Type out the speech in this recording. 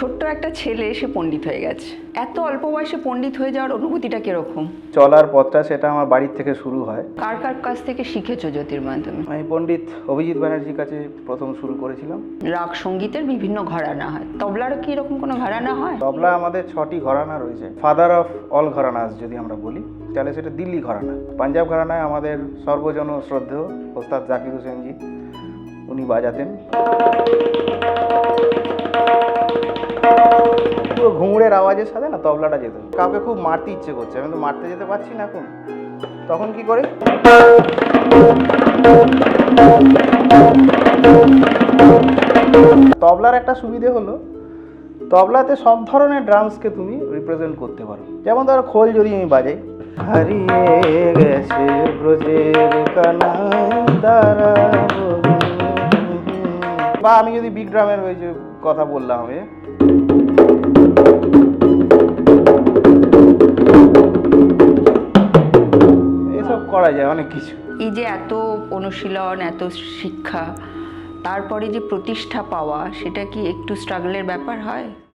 ছোট্ট একটা ছেলে সে পণ্ডিত হয়ে গেছে। এত অল্প বয়সে পণ্ডিত হয়ে যাওয়ার অনুভূতিটা কীরকম? চলার পথটা সেটা আমার বাড়ির থেকে শুরু হয়। কার কার কাছ থেকে শিখেছো জ্যোতির্ময় তুমি আমি পণ্ডিত অভিজিৎ ব্যানার্জির কাছে প্রথম শুরু করেছিলাম। রাগ সঙ্গীতের বিভিন্ন ঘরানা হয়। তবলারও কি এরকম কোনো ঘরানা হয়? তবলা আমাদের ছটি ঘরানা রয়েছে। ফাদার অফ অল ঘরানাস যদি আমরা বলি তাহলে সেটা দিল্লি ঘরানা। পাঞ্জাব ঘরানায় আমাদের সর্বজন শ্রদ্ধেয় ওস্তাদ জাকির হোসেনজি উনি বাজাতেন। পুরো আওয়াজের সাথে না তবলাটা যেত কাউকে খুব মারতে ইচ্ছে করছে, আমি তো মারতে যেতে পারছি না এখন। তখন কি করে? তবলার একটা সুবিধে হলো, তবলাতে সব ধরনের ড্রামসকে তুমি রিপ্রেজেন্ট করতে পারো। যেমন ধরো খোল যদি আমি বাজাই। হারিয়ে গেছে ব্রজের বা আমি যদি বিগ ড্রামের ওই যে কথা বললাম আমি করা যায় অনেক কিছু। এই যে এত অনুশীলন, এত শিক্ষা, তারপরে যে প্রতিষ্ঠা পাওয়া, সেটা কি একটু স্ট্রাগলের ব্যাপার হয়?